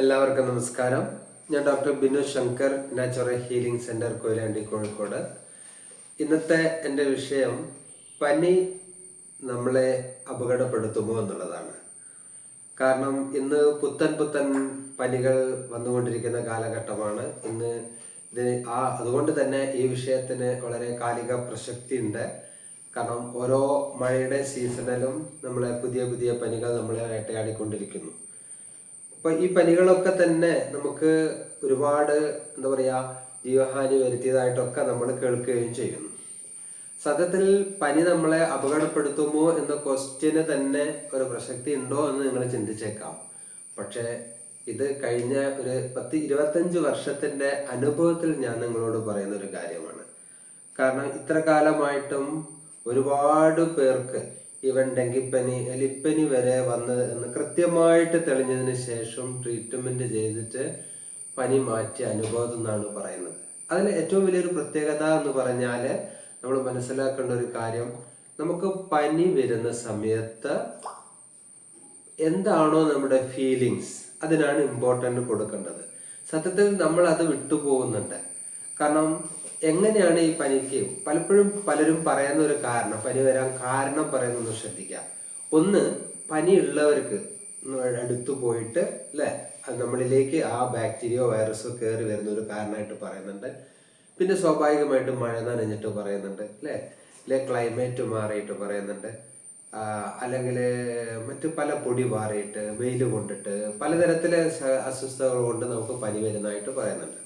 എല്ലാവർക്കും നമസ്കാരം. ഞാൻ doctor Binu Shankar natural healing centre Koyilandy Kozhikode. ഇന്നത്തെ എന്റെ വിഷയം പനി നമ്മളെ അപകടപ്പെടുത്തുമോ എന്നുള്ളതാണ്. കാരണം ഇന്ന് പുത്തൻ പുത്തൻ പനികൾ വന്നുകൊണ്ടിരിക്കുന്ന കാലഘട്ടമാണ്. ഇന്ന് ഇതിന് ആ അതുകൊണ്ട് തന്നെ ഈ വിഷയത്തിന് വളരെ കാലിക പ്രസക്തി ഉണ്ട് കാരണം ഓരോ മഴയുടെ സീസണിലും നമ്മളെ പുതിയ പുതിയ പനികൾ നമ്മളെ വേട്ടയാടിക്കൊണ്ടിരിക്കുന്നു. അപ്പൊ ഈ പനികളൊക്കെ തന്നെ നമുക്ക് ഒരുപാട് എന്താ പറയാ ജീവഹാനി വരുത്തിയതായിട്ടൊക്കെ നമ്മൾ കേൾക്കുകയും ചെയ്യുന്നു. സത്യത്തിൽ പനി നമ്മളെ അപകടപ്പെടുത്തുമോ എന്ന ക്വസ്റ്റ്യന് തന്നെ ഒരു പ്രസക്തി ഉണ്ടോ എന്ന് നിങ്ങൾ ചിന്തിച്ചേക്കാം. പക്ഷേ ഇത് കഴിഞ്ഞ ഒരു പത്ത് ഇരുപത്തഞ്ച് വർഷത്തിന്റെ അനുഭവത്തിൽ ഞാൻ നിങ്ങളോട് പറയുന്ന ഒരു കാര്യമാണ്. കാരണം ഇത്ര കാലമായിട്ടും ഒരുപാട് പേർക്ക് ഇവൻ ഡെങ്കിപ്പനി എലിപ്പനി വരെ വന്നത് എന്ന് കൃത്യമായിട്ട് തെളിഞ്ഞതിന് ശേഷം ട്രീറ്റ്മെന്റ് ചെയ്തിട്ട് പനി മാറ്റി അനുഭവം എന്നാണ് പറയുന്നത്. അതിൽ ഏറ്റവും വലിയൊരു പ്രത്യേകത എന്ന് പറഞ്ഞാൽ നമ്മൾ മനസ്സിലാക്കേണ്ട ഒരു കാര്യം നമുക്ക് പനി വരുന്ന സമയത്ത് എന്താണോ നമ്മുടെ ഫീലിങ്സ് അതിനാണ് ഇമ്പോർട്ടന്റ് കൊടുക്കേണ്ടത്. സത്യത്തിൽ നമ്മൾ അത് വിട്ടുപോകുന്നുണ്ട്. കാരണം എങ്ങനെയാണ് ഈ പനിക്ക് പലപ്പോഴും പലരും പറയുന്ന ഒരു കാരണം പനി വരാൻ കാരണം പറയുന്നത് ശ്രദ്ധിക്കുക. ഒന്ന് പനി ഉള്ളവർക്ക് അടുത്ത് പോയിട്ട് അല്ലേ നമ്മളിലേക്ക് ആ ബാക്ടീരിയോ വൈറസോ കയറി വരുന്ന ഒരു കാരണമായിട്ട് പറയുന്നുണ്ട്. പിന്നെ സ്വാഭാവികമായിട്ടും മഴ നനഞ്ഞിട്ട് പറയുന്നുണ്ട് അല്ലേ അല്ലെ ക്ലൈമറ്റ് മാറിയിട്ട് പറയുന്നുണ്ട്. അല്ലെങ്കിൽ മറ്റു പല പൊടി മാറിയിട്ട് വെയിൽ കൊണ്ടിട്ട് പലതരത്തിലെ അസ്വസ്ഥതകൾ കൊണ്ട് നമുക്ക് പനി വരുന്നതായിട്ട് പറയുന്നുണ്ട്.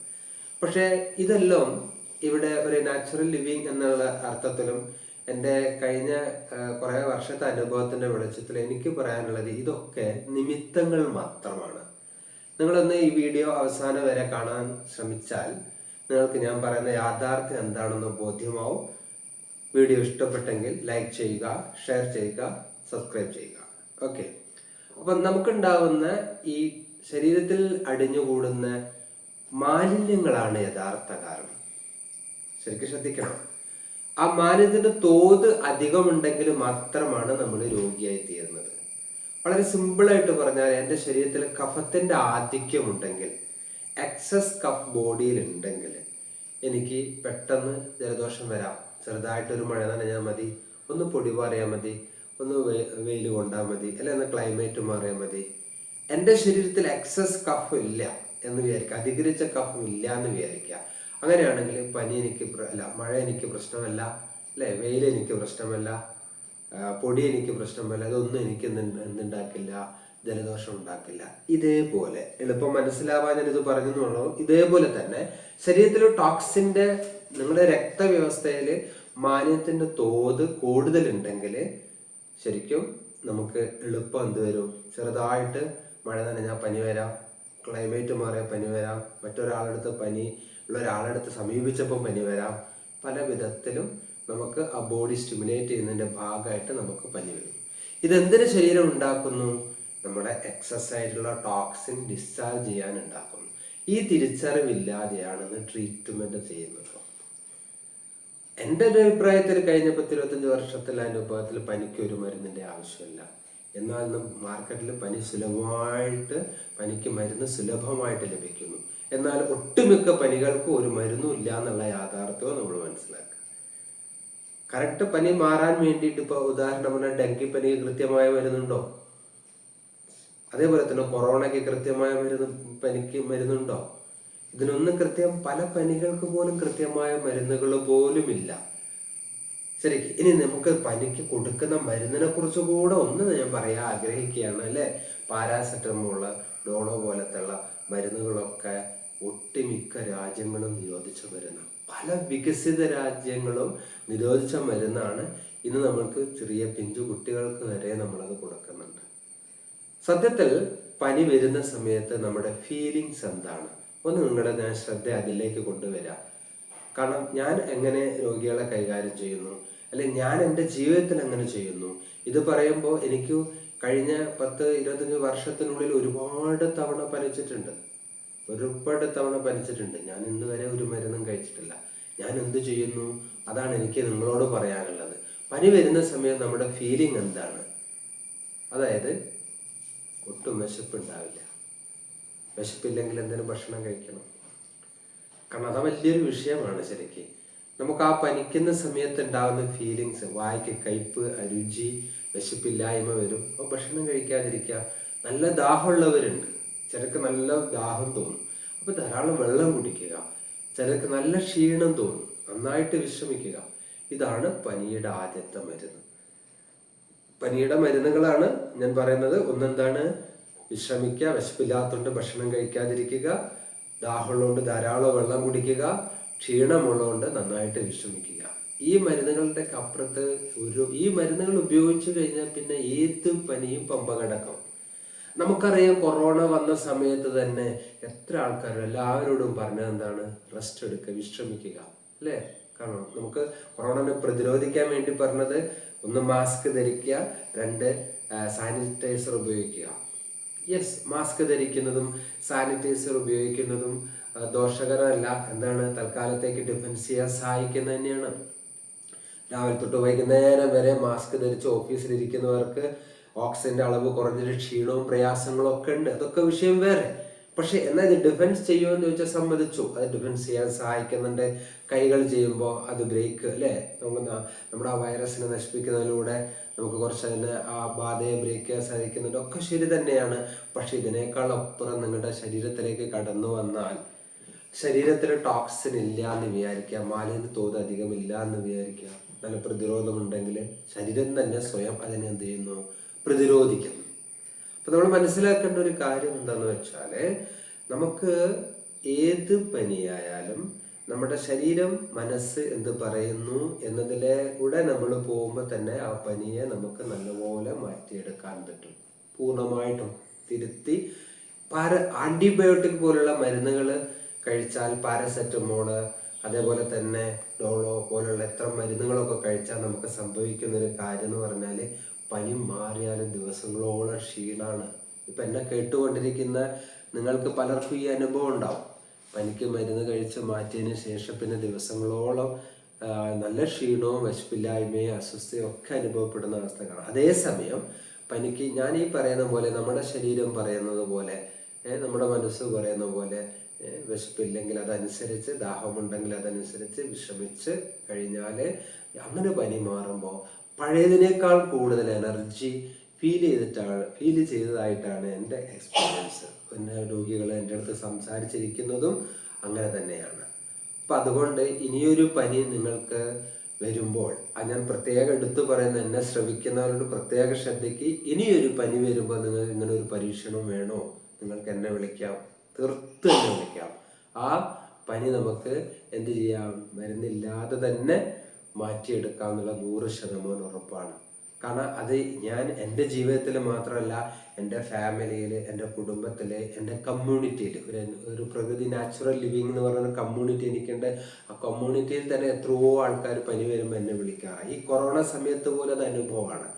പക്ഷേ ഇതെല്ലാം ഇവിടെ ഒരു നാച്ചുറൽ ലിവിങ് എന്നുള്ള അർത്ഥത്തിലും എന്റെ കഴിഞ്ഞ കുറേ വർഷത്തെ അനുഭവത്തിന്റെ വെളിച്ചത്തിൽ എനിക്ക് പറയാനുള്ളത് ഇതൊക്കെ നിമിത്തങ്ങൾ മാത്രമാണ്. നിങ്ങളൊന്ന് ഈ വീഡിയോ അവസാനം വരെ കാണാൻ ശ്രമിച്ചാൽ നിങ്ങൾക്ക് ഞാൻ പറയുന്ന യാഥാർത്ഥ്യം എന്താണെന്ന് ബോധ്യമാവും. വീഡിയോ ഇഷ്ടപ്പെട്ടെങ്കിൽ ലൈക്ക് ചെയ്യുക ഷെയർ ചെയ്യുക സബ്സ്ക്രൈബ് ചെയ്യുക. ഓക്കെ അപ്പം നമുക്കുണ്ടാവുന്ന ഈ ശരീരത്തിൽ അടിഞ്ഞുകൂടുന്ന മാലിന്യങ്ങളാണ് യഥാർത്ഥ കാരണം. ശരിക്കും ശ്രദ്ധിക്കണം. ആ മാനത്തിന്റെ തോത് അധികമുണ്ടെങ്കിൽ മാത്രമാണ് നമ്മൾ രോഗിയായി തീരുന്നത് വളരെ സിമ്പിളായിട്ട് പറഞ്ഞാൽ എന്റെ ശരീരത്തിൽ കഫത്തിന്റെ ആധിക്യം ഉണ്ടെങ്കിൽ എക്സസ് കഫ് ബോഡിയിൽ ഉണ്ടെങ്കിൽ എനിക്ക് പെട്ടെന്ന് ജലദോഷം വരാം. ചെറുതായിട്ടൊരു മഴ നനഞ്ഞാൽ മതി ഒന്ന് പൊടി പാറിയാൽ മതി ഒന്ന് വെയിൽ കൊണ്ടാൽ മതി അല്ലെ ഒന്ന് ക്ലൈമറ്റ് മാറിയാൽ മതി. എന്റെ ശരീരത്തിൽ എക്സസ് കഫ് ഇല്ല എന്ന് വിചാരിക്കുക അധികരിച്ച കഫം ഇല്ല എന്ന് വിചാരിക്കുക. അങ്ങനെയാണെങ്കിൽ പനി എനിക്ക് അല്ല മഴ എനിക്ക് പ്രശ്നമല്ല അല്ലെ? വെയിൽ എനിക്ക് പ്രശ്നമല്ല പൊടി എനിക്ക് പ്രശ്നമല്ല അതൊന്നും എനിക്ക് എന്ത് എന്തുണ്ടാക്കില്ല ജലദോഷം ഉണ്ടാക്കില്ല. ഇതേപോലെ എളുപ്പം മനസ്സിലാവാൻ ഞാൻ ഇത് പറഞ്ഞെന്നുള്ളൂ. ഇതേപോലെ തന്നെ ശരീരത്തിലെ ടോക്സിന്റെ നിങ്ങളുടെ രക്തവ്യവസ്ഥയിൽ മാലിന്യത്തിന്റെ തോത് കൂടുതലുണ്ടെങ്കിൽ ശരിക്കും നമുക്ക് എളുപ്പം എന്ത് വരും? ചെറുതായിട്ട് മഴ നനഞ്ഞാൽ പനി വരാം ക്ലൈമറ്റ് മാറിയ പനി വരാം മറ്റൊരാളെടുത്ത് പനി ഉള്ള ഒരാളടുത്ത് സമീപിച്ചപ്പോൾ പനി വരാം. പല വിധത്തിലും നമുക്ക് ആ ബോഡി സ്റ്റിമുലേറ്റ് ചെയ്യുന്നതിന്റെ ഭാഗമായിട്ട് നമുക്ക് പനി വരും. ഇതെന്തിനു ശരീരം ഉണ്ടാക്കുന്നു? നമ്മുടെ എക്സസ് ആയിട്ടുള്ള ടോക്സിൻ ഡിസ്ചാർജ് ചെയ്യാൻ ഉണ്ടാക്കുന്നു. ഈ തിരിച്ചറിവില്ലാതെയാണ് ഇത് ട്രീറ്റ്മെന്റ് ചെയ്യുന്നത്. എന്റെ ഒരു അഭിപ്രായത്തിൽ കഴിഞ്ഞ പത്ത് ഇരുപത്തഞ്ച് അതിന്റെ അനുഭവത്തിൽ പനിക്ക് ഒരു മരുന്നിന്റെ ആവശ്യമില്ല. എന്നാൽ മാർക്കറ്റിൽ പനി സുലഭമായിട്ട് പനിക്ക് മരുന്ന് സുലഭമായിട്ട് ലഭിക്കുന്നു. എന്നാൽ ഒട്ടുമിക്ക പനികൾക്കും ഒരു മരുന്നും ഇല്ല എന്നുള്ള യാഥാർത്ഥ്യവും നമ്മൾ മനസ്സിലാക്കുക. കറക്റ്റ് പനി മാറാൻ വേണ്ടിയിട്ട് ഇപ്പോൾ ഉദാഹരണം പറഞ്ഞാൽ ഡെങ്കിപ്പനിക്ക് കൃത്യമായ മരുന്നുണ്ടോ? അതേപോലെ തന്നെ കൊറോണയ്ക്ക് കൃത്യമായ മരുന്ന് പനിക്ക് മരുന്നുണ്ടോ? ഇതിനൊന്നും കൃത്യം പല പനികൾക്ക് പോലും കൃത്യമായ മരുന്നുകൾ പോലുമില്ല. ശരി ഇനി നമുക്ക് പനിക്ക് കൊടുക്കുന്ന മരുന്നിനെ കുറിച്ച് കൂടെ ഒന്ന് ഞാൻ പറയാൻ ആഗ്രഹിക്കുകയാണ് അല്ലെ? പാരാസെറ്റമോൾ ഡോളോ പോലത്തുള്ള മരുന്നുകളൊക്കെ ഒട്ടുമിക്ക രാജ്യങ്ങളും നിരോധിച്ച മരുന്ന് പല വികസിത രാജ്യങ്ങളും നിരോധിച്ച മരുന്നാണ് ഇന്ന് നമ്മൾക്ക് ചെറിയ പിഞ്ചു കുട്ടികൾക്ക് വരെ നമ്മളത് കൊടുക്കുന്നുണ്ട്. സത്യത്തിൽ പനി വരുന്ന സമയത്ത് നമ്മുടെ ഫീലിങ്സ് എന്താണ്? ഒന്ന് നിങ്ങളുടെ ഞാൻ ശ്രദ്ധ അതിലേക്ക് കൊണ്ടുവരാം. കാരണം ഞാൻ എങ്ങനെ രോഗികളെ കൈകാര്യം ചെയ്യുന്നു? അല്ലെങ്കിൽ ഞാൻ എന്റെ ജീവിതത്തിൽ എങ്ങനെ ചെയ്യുന്നു? ഇത് പറയുമ്പോൾ എനിക്ക് കഴിഞ്ഞ പത്ത് ഇരുപത്തഞ്ച് വർഷത്തിനുള്ളിൽ ഒരുപാട് തവണ പനിച്ചിട്ടുണ്ട്. ഒരുപാട് തവണ പനിച്ചിട്ടുണ്ട്. ഞാൻ ഇന്ന് വരെ ഒരു മരുന്നും കഴിച്ചിട്ടില്ല. ഞാൻ എന്ത് ചെയ്യുന്നു? അതാണ് എനിക്ക് നിങ്ങളോട് പറയാനുള്ളത്. പനി വരുന്ന സമയം നമ്മുടെ ഫീലിംഗ് എന്താണ്? അതായത് ഒട്ടും വിശപ്പുണ്ടാവില്ല. വിശപ്പില്ലെങ്കിൽ എന്തിനും ഭക്ഷണം കഴിക്കണം. കാരണം അത് വലിയൊരു വിഷയമാണ് ശരിക്ക്. നമുക്ക് ആ പനിക്കുന്ന സമയത്ത് ഉണ്ടാകുന്ന ഫീലിങ്സ് വായിക്ക് കയ്പ് രുചി വിശപ്പില്ലായ്മ വരും. അപ്പോൾ ഭക്ഷണം കഴിക്കാതിരിക്കുക. നല്ല ദാഹമുള്ളവരുണ്ട്. ചിലർക്ക് നല്ല ദാഹം തോന്നും. അപ്പോൾ ധാരാളം വെള്ളം കുടിക്കുക. ചിലക്ക് നല്ല ക്ഷീണം തോന്നും. നന്നായിട്ട് വിശ്രമിക്കുക. ഇതാണ് പനിയുടെ ആദ്യത്തെ മരുന്ന്. പനിയുടെ മരുന്നുകളാണ് ഞാൻ പറയുന്നത്. ഒന്നെന്താണ്? വിശ്രമിക്കുക വിശപ്പില്ലാത്തതുകൊണ്ട് ഭക്ഷണം കഴിക്കാതിരിക്കുക. ദാഹമുള്ളതുകൊണ്ട് ധാരാളം വെള്ളം കുടിക്കുക. ക്ഷീണമുള്ളതുകൊണ്ട് നന്നായിട്ട് വിശ്രമിക്കുക. ഈ മരുന്നുകളുടെ അപ്പുറത്ത് ഒരു ഈ മരുന്നുകൾ ഉപയോഗിച്ചു കഴിഞ്ഞാൽ പിന്നെ ഏത് പനിയും പമ്പ കിടക്കും. നമുക്കറിയാം കൊറോണ വന്ന സമയത്ത് തന്നെ എത്ര ആൾക്കാർ എല്ലാവരോടും പറഞ്ഞത് എന്താണ്? റെസ്റ്റ് എടുക്കുക വിശ്രമിക്കുക. അല്ലേ? കാരണം നമുക്ക് കൊറോണനെ പ്രതിരോധിക്കാൻ വേണ്ടി പറഞ്ഞത് ഒന്ന് മാസ്ക് ധരിക്കുക രണ്ട് സാനിറ്റൈസർ ഉപയോഗിക്കുക. യെസ് മാസ്ക് ധരിക്കുന്നതും സാനിറ്റൈസർ ഉപയോഗിക്കുന്നതും ദോഷകരമല്ല. എന്താണ്? തൽക്കാലത്തേക്ക് ഡിഫൻസ് ചെയ്യാൻ സഹായിക്കുന്നത് തന്നെയാണ്. രാവിലെ തൊട്ട് വൈകുന്നേരം വരെ മാസ്ക് ധരിച്ച് ഓഫീസിലിരിക്കുന്നവർക്ക് ഓക്സിജന്റെ അളവ് കുറഞ്ഞിട്ട് ക്ഷീണവും പ്രയാസങ്ങളും ഒക്കെ ഉണ്ട്. അതൊക്കെ വിഷയം വേറെ. പക്ഷെ എന്നാൽ ഇത് ഡിഫൻസ് ചെയ്യുമെന്ന് ചോദിച്ചാൽ സമ്മതിച്ചു. അത് ഡിഫൻസ് ചെയ്യാൻ സഹായിക്കുന്നുണ്ട്. കൈകൾ ചെയ്യുമ്പോൾ അത് ബ്രേക്ക് അല്ലേ? നമുക്ക് നമ്മുടെ ആ വൈറസിനെ നശിപ്പിക്കുന്നതിലൂടെ നമുക്ക് കുറച്ച് അതിന് ആ ബാധയെ ബ്രേക്ക് ചെയ്യാൻ സാധിക്കുന്നുണ്ട്. ഒക്കെ ശരി തന്നെയാണ്. പക്ഷെ ഇതിനേക്കാൾ അപ്പുറം നിങ്ങളുടെ ശരീരത്തിലേക്ക് കടന്നു വന്നാൽ ശരീരത്തിൽ ടോക്സിൻ ഇല്ല എന്ന് വിചാരിക്കുക മാലിന്യ തോത് അധികം ഇല്ല എന്ന് വിചാരിക്കുക നല്ല പ്രതിരോധം ഉണ്ടെങ്കിൽ ശരീരം തന്നെ സ്വയം അതിനെ എന്ത് ചെയ്യുന്നു? പ്രതിരോധിക്കുന്നു. അപ്പൊ നമ്മൾ മനസ്സിലാക്കേണ്ട ഒരു കാര്യം എന്താന്ന് വെച്ചാൽ നമുക്ക് ഏത് പനിയായാലും നമ്മുടെ ശരീരം മനസ്സ് എന്ത് പറയുന്നു എന്നതിലെ കൂടെ നമ്മൾ പോകുമ്പോൾ തന്നെ ആ പനിയെ നമുക്ക് നല്ലപോലെ മാറ്റിയെടുക്കാൻ പറ്റും. പൂർണമായിട്ടും തിരുത്തി പാര ആന്റിബയോട്ടിക് പോലുള്ള മരുന്നുകൾ കഴിച്ചാൽ പാരസെറ്റമോൾ അതേപോലെ തന്നെ ഡോളോ പോലുള്ള എത്ര മരുന്നുകളൊക്കെ കഴിച്ചാൽ നമുക്ക് സംഭവിക്കുന്ന ഒരു കാര്യം എന്ന് പറഞ്ഞാൽ പനി മാറിയാലും ദിവസങ്ങളോളം ക്ഷീണാണ്. ഇപ്പം എന്നെ കേട്ടുകൊണ്ടിരിക്കുന്ന നിങ്ങൾക്ക് പലർക്കും ഈ അനുഭവം ഉണ്ടാവും. പനിക്ക് മരുന്ന് കഴിച്ച് മാറ്റിയതിന് ശേഷം പിന്നെ ദിവസങ്ങളോളം നല്ല ക്ഷീണവും വിശപ്പില്ലായ്മയും അസ്വസ്ഥയും ഒക്കെ അനുഭവപ്പെടുന്ന അവസ്ഥകളാണ്. അതേസമയം പനിക്ക് ഞാൻ ഈ പറയുന്ന പോലെ നമ്മുടെ ശരീരം പറയുന്നത് പോലെ നമ്മുടെ മനസ്സ് പറയുന്ന പോലെ വിശപ്പില്ലെങ്കിൽ അതനുസരിച്ച് ദാഹമുണ്ടെങ്കിൽ അതനുസരിച്ച് വിഷമിച്ച് കഴിഞ്ഞാൽ അങ്ങനെ പനി മാറുമ്പോൾ പഴയതിനേക്കാൾ കൂടുതൽ എനർജി ഫീൽ ചെയ്തിട്ടാണ് ഫീൽ ചെയ്തതായിട്ടാണ് എന്റെ എക്സ്പീരിയൻസ്. പിന്നെ രോഗികൾ എന്റെ അടുത്ത് സംസാരിച്ചിരിക്കുന്നതും അങ്ങനെ തന്നെയാണ്. അപ്പം അതുകൊണ്ട് ഇനിയൊരു പനി നിങ്ങൾക്ക് വരുമ്പോൾ ഞാൻ പ്രത്യേകം എടുത്തു പറയുന്ന എന്നെ ശ്രമിക്കുന്നവരോട് പ്രത്യേക ശ്രദ്ധയ്ക്ക് ഇനിയൊരു പനി വരുമ്പോൾ നിങ്ങൾ ഇങ്ങനെ ഒരു പരീക്ഷണം വേണോ? നിങ്ങൾക്ക് എന്നെ വിളിക്കാം. തീർത്ത് എന്നെ വിളിക്കാം. ആ പനി നമുക്ക് എന്ത് ചെയ്യാം? മരുന്നില്ലാതെ തന്നെ മാറ്റിയെടുക്കാമെന്നുള്ള നൂറ് ശതമാനം ഉറപ്പാണ്. കാരണം അത് ഞാൻ എന്റെ ജീവിതത്തിൽ മാത്രമല്ല എന്റെ ഫാമിലിയിൽ എന്റെ കുടുംബത്തിൽ എന്റെ കമ്മ്യൂണിറ്റിയിൽ ഒരു ഒരു പ്രകൃതി നാച്ചുറൽ ലിവിങ് എന്ന് പറയുന്ന കമ്മ്യൂണിറ്റി എനിക്കുണ്ട്. ആ കമ്മ്യൂണിറ്റിയിൽ തന്നെ എത്രയോ ആൾക്കാർ പനി വരുമ്പോൾ എന്നെ വിളിക്കാറ്. ഈ കൊറോണ സമയത്ത് പോലെ അത് അനുഭവമാണ്.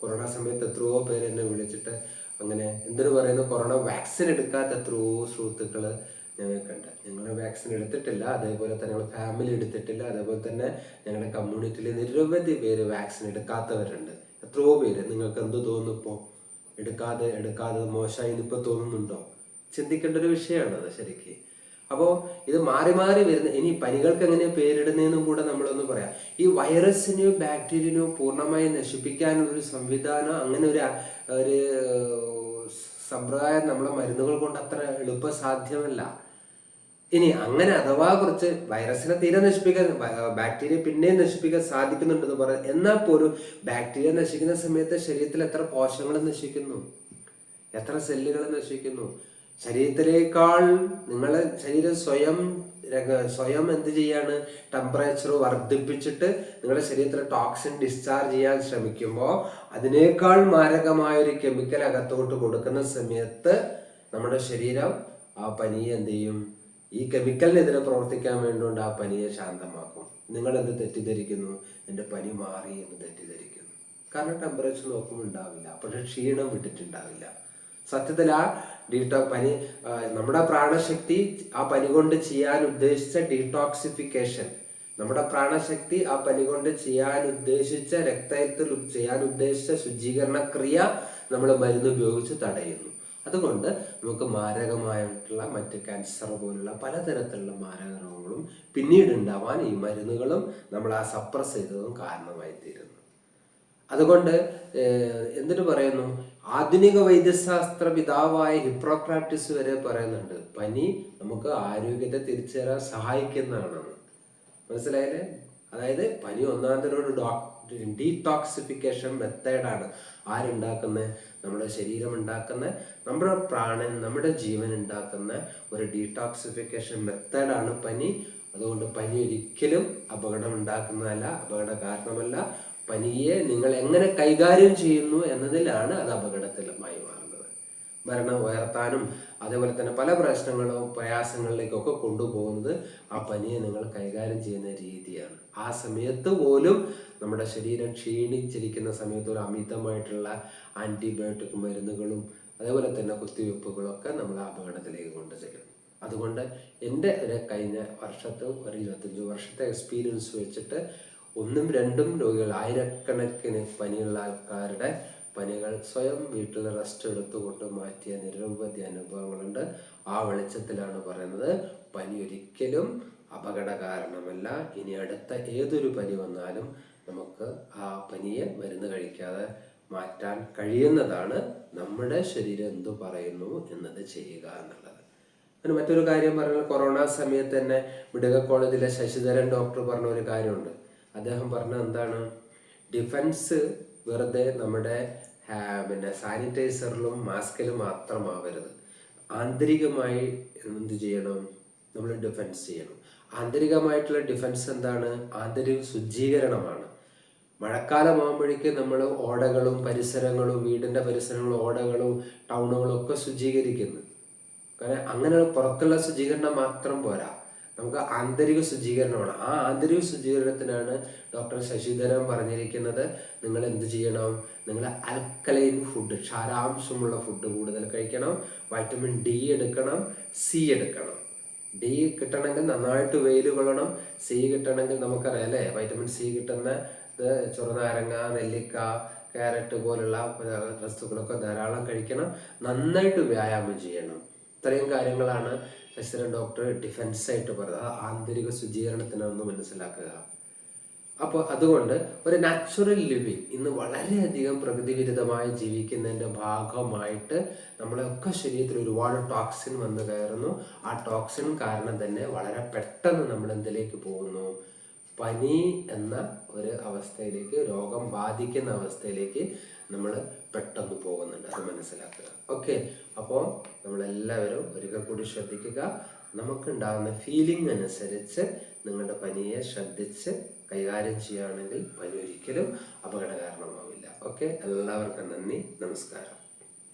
കൊറോണ സമയത്ത് എത്രയോ പേര് എന്നെ വിളിച്ചിട്ട് അങ്ങനെ എന്തിനു പറയുന്നു കൊറോണ വാക്സിൻ എടുക്കാത്ത എത്രയോ സുഹൃത്തുക്കൾ ഞങ്ങൾക്കുണ്ട് ഞങ്ങൾ വാക്സിൻ എടുത്തിട്ടില്ല. അതേപോലെ തന്നെ ഞങ്ങൾ ഫാമിലി എടുത്തിട്ടില്ല. അതേപോലെ തന്നെ ഞങ്ങളുടെ കമ്മ്യൂണിറ്റിയിൽ നിരവധി പേര് വാക്സിൻ എടുക്കാത്തവരുണ്ട്. എത്രയോ പേര്. നിങ്ങൾക്ക് എന്ത് തോന്നുന്നു ഇപ്പോൾ എടുക്കാതെ എടുക്കാതെ മോശമായി ഇപ്പോൾ തോന്നുന്നുണ്ടോ? ചിന്തിക്കേണ്ട ഒരു വിഷയമാണ് അത് ശരിക്ക്. അപ്പോൾ ഇത് മാറി മാറി വരുന്ന ഇനി പനികൾക്ക് എങ്ങനെ പേരിടുന്നതെന്നും കൂടെ നമ്മളൊന്ന് പറയാം. ഈ വൈറസിനെയോ ബാക്ടീരിയനെയോ പൂർണമായി നശിപ്പിക്കാനൊരു സംവിധാനം അങ്ങനെ ഒരു ഒരു സമ്പ്രദായം നമ്മളെ മരുന്നുകൾ കൊണ്ട് അത്ര എളുപ്പ സാധ്യമല്ല. ഇനി അങ്ങനെ അഥവാ കുറച്ച് വൈറസിനെ തീരെ നശിപ്പിക്കാൻ ബാക്ടീരിയ പിന്നെയും നശിപ്പിക്കാൻ സാധിക്കുന്നുണ്ടെന്ന് പറയാം എന്നാൽ പോലും ബാക്ടീരിയ നശിക്കുന്ന സമയത്ത് ശരീരത്തിൽ എത്ര കോശങ്ങൾ നശിക്കുന്നു? എത്ര സെല്ലുകൾ നശിക്കുന്നു? ശരീരത്തിലേക്കാൾ നിങ്ങളെ ശരീരം സ്വയം സ്വയം എന്ത് ചെയ്യാണ്? ടെമ്പറേച്ചർ വർദ്ധിപ്പിച്ചിട്ട് നിങ്ങളുടെ ശരീരത്തിൽ ടോക്സിൻ ഡിസ്ചാർജ് ചെയ്യാൻ ശ്രമിക്കുമ്പോൾ അതിനേക്കാൾ മാരകമായ ഒരു കെമിക്കൽ അകത്തോട്ട് കൊടുക്കുന്ന സമയത്ത് നമ്മുടെ ശരീരം ആ പനി എന്ത് ചെയ്യും? ഈ കെമിക്കലിനെതിരെ പ്രവർത്തിക്കാൻ വേണ്ടികൊണ്ട് ആ പനിയെ ശാന്തമാക്കും. നിങ്ങൾ എന്ത് തെറ്റിദ്ധരിക്കുന്നു? എന്റെ പനി മാറി എന്ന് തെറ്റിദ്ധരിക്കുന്നു. കാരണം ടെമ്പറേച്ചർ നോക്കുമ്പോൾ ഉണ്ടാവില്ല. പക്ഷെ ക്ഷീണം വിട്ടിട്ടുണ്ടാവില്ല. സത്യത്തിൽ ആ ഡീടോ പനി നമ്മുടെ പ്രാണശക്തി ആ പനി കൊണ്ട് ചെയ്യാൻ ഉദ്ദേശിച്ച ഡീടോക്സിഫിക്കേഷൻ നമ്മുടെ പ്രാണശക്തി ആ പനി കൊണ്ട് ചെയ്യാൻ ഉദ്ദേശിച്ച രക്തത്തിൽ ചെയ്യാൻ ഉദ്ദേശിച്ച ശുചീകരണ ക്രിയ നമ്മൾ മരുന്ന് ഉപയോഗിച്ച് തടയുന്നു. അതുകൊണ്ട് നമുക്ക് മാരകമായിട്ടുള്ള മറ്റ് ക്യാൻസർ പോലുള്ള പലതരത്തിലുള്ള മാരക രോഗങ്ങളും പിന്നീട് ഉണ്ടാവാൻ ഈ മരുന്നുകളും നമ്മൾ ആ സപ്രസ് ചെയ്തതും കാരണമായി തീരുന്നു അതുകൊണ്ട് എന്തിനു പറയുന്നു ആധുനിക വൈദ്യശാസ്ത്ര പിതാവായ ഹിപ്രോക്രാറ്റിസ് വരെ പറയുന്നുണ്ട് പനി നമുക്ക് ആരോഗ്യത്തെ തിരിച്ചു തരാൻ സഹായിക്കുന്നതാണ് മനസ്സിലായില്ലേ? അതായത് പനി ഒന്നാമതിനോട് ഡീടോക്സിഫിക്കേഷൻ മെത്തേഡാണ് ആരുണ്ടാക്കുന്ന നമ്മുടെ ശരീരം ഉണ്ടാക്കുന്ന നമ്മുടെ പ്രാണൻ നമ്മുടെ ജീവൻ ഉണ്ടാക്കുന്ന ഒരു ഡീടോക്സിഫിക്കേഷൻ മെത്തേഡാണ് പനി. അതുകൊണ്ട് പനി ഒരിക്കലും അപകടം ഉണ്ടാക്കുന്നതല്ല അപകട കാരണമല്ല പനിയെ നിങ്ങൾ എങ്ങനെ കൈകാര്യം ചെയ്യുന്നു എന്നതിലാണ് അത് അപകടത്തിലുമായി മരണം ഉയർത്താനും അതേപോലെ തന്നെ പല പ്രശ്നങ്ങളും പ്രയാസങ്ങളിലേക്കൊക്കെ കൊണ്ടുപോകുന്നത് ആ പനിയെ നിങ്ങൾ കൈകാര്യം ചെയ്യുന്ന രീതിയാണ്. ആ സമയത്ത് പോലും നമ്മുടെ ശരീരം ക്ഷീണിച്ചിരിക്കുന്ന സമയത്ത് ഒരു അമിതമായിട്ടുള്ള ആന്റിബയോട്ടിക് മരുന്നുകളും അതേപോലെ തന്നെ കുത്തിവെപ്പുകളൊക്കെ നമ്മൾ അപകടത്തിലേക്ക് കൊണ്ടുചെല്ലും. അതുകൊണ്ട് എന്റെ ഒരു കഴിഞ്ഞ വർഷത്തെ ഒരു ഇരുപത്തഞ്ച് വർഷത്തെ എക്സ്പീരിയൻസ് വെച്ചിട്ട് ഒന്നും രണ്ടും രോഗികൾ ആയിരക്കണക്കിന് പനിയുള്ള ആൾക്കാരുടെ പനികൾ സ്വയം വീട്ടിൽ റെസ്റ്റ് എടുത്തുകൊണ്ട് മാറ്റിയ നിരവധി അനുഭവങ്ങളുണ്ട്. ആ വെളിച്ചത്തിലാണ് പറയുന്നത്. പനി ഒരിക്കലും അപകട കാരണമല്ല. ഇനി അടുത്ത ഏതൊരു പനി വന്നാലും നമുക്ക് ആ പനിയെ മരുന്ന് കഴിക്കാതെ മാറ്റാൻ കഴിയുന്നതാണ് നമ്മുടെ ശരീരം എന്തു പറയുന്നു എന്നത് ചെയ്യുക എന്നുള്ളത്. പിന്നെ മറ്റൊരു കാര്യം പറഞ്ഞാൽ കൊറോണ സമയത്ത് തന്നെ മിടുക കോളേജിലെ ശശിധരൻ ഡോക്ടർ പറഞ്ഞ ഒരു കാര്യമുണ്ട്. അദ്ദേഹം പറഞ്ഞ എന്താണ്? ഡിഫൻസ് വെറുതെ നമ്മുടെ പിന്നെ സാനിറ്റൈസറിലും മാസ്കിലും മാത്രമാവരുത്. ആന്തരികമായി എന്ത് ചെയ്യണം? നമ്മൾ ഡിഫൻസ് ചെയ്യണം. ആന്തരികമായിട്ടുള്ള ഡിഫൻസ് എന്താണ്? ആന്തരിക ശുചീകരണമാണ്. മഴക്കാലമാകുമ്പോഴേക്ക് നമ്മൾ ഓടകളും പരിസരങ്ങളും വീടിന്റെ പരിസരങ്ങളും ഓടകളും ടൗണുകളും ഒക്കെ ശുചീകരിക്കുന്നു. കാരണം അങ്ങനെ പുറത്തുള്ള ശുചീകരണം മാത്രം പോരാ. നമുക്ക് ആന്തരിക ശുചീകരണമാണ്. ആ ആന്തരിക ശുചീകരണത്തിനാണ് ഡോക്ടർ ശശിധരൻ പറഞ്ഞിരിക്കുന്നത് നിങ്ങൾ എന്ത് ചെയ്യണം? നിങ്ങൾ അൽക്കലൈൻ ഫുഡ് ക്ഷാരാംശമുള്ള ഫുഡ് കൂടുതൽ കഴിക്കണം. വൈറ്റമിൻ ഡി എടുക്കണം സി എടുക്കണം. ഡി കിട്ടണമെങ്കിൽ നന്നായിട്ട് വെയിൽ കൊള്ളണം. സി കിട്ടണമെങ്കിൽ നമുക്കറിയാം അല്ലേ? വൈറ്റമിൻ സി കിട്ടുന്ന ഇത് ചെറുനാരങ്ങ നെല്ലിക്ക ക്യാരറ്റ് പോലുള്ള വസ്തുക്കളൊക്കെ ധാരാളം കഴിക്കണം. നന്നായിട്ട് വ്യായാമം ചെയ്യണം. ഇത്രയും കാര്യങ്ങളാണ് ശശിധരൻ ഡോക്ടർ ഡിഫൻസ് ആയിട്ട് പറഞ്ഞത് ആന്തരിക ശുചീകരണത്തിനൊന്ന് മനസ്സിലാക്കുക. അപ്പോൾ അതുകൊണ്ട് ഒരു നാച്ചുറൽ ലിവിങ് ഇന്ന് വളരെയധികം പ്രകൃതി വിരുദ്ധമായി ജീവിക്കുന്നതിന്റെ ഭാഗമായിട്ട് നമ്മളൊക്കെ ശരീരത്തിൽ ഒരുപാട് ടോക്സിൻ വന്ന് കയറുന്നു. ആ ടോക്സിൻ കാരണം തന്നെ വളരെ പെട്ടെന്ന് നമ്മൾ എന്തിലേക്ക് പോകുന്നു? പനി എന്ന ഒരു അവസ്ഥയിലേക്ക് രോഗം ബാധിക്കുന്ന അവസ്ഥയിലേക്ക് നമ്മൾ പെട്ടെന്ന് പോകുന്നുണ്ട് അത് മനസ്സിലാക്കുക. ഓക്കെ അപ്പോൾ നമ്മളെല്ലാവരും ഒരിക്കൽ കൂടി ശ്രദ്ധിക്കുക. നമുക്കുണ്ടാകുന്ന ഫീലിംഗ് അനുസരിച്ച് നിങ്ങളുടെ പനിയെ ശ്രദ്ധിച്ച് കൈകാര്യം ചെയ്യുകയാണെങ്കിൽ പനി ഒരിക്കലും അപകടകാരണമാവില്ല. ഓക്കെ എല്ലാവർക്കും നന്ദി നമസ്കാരം.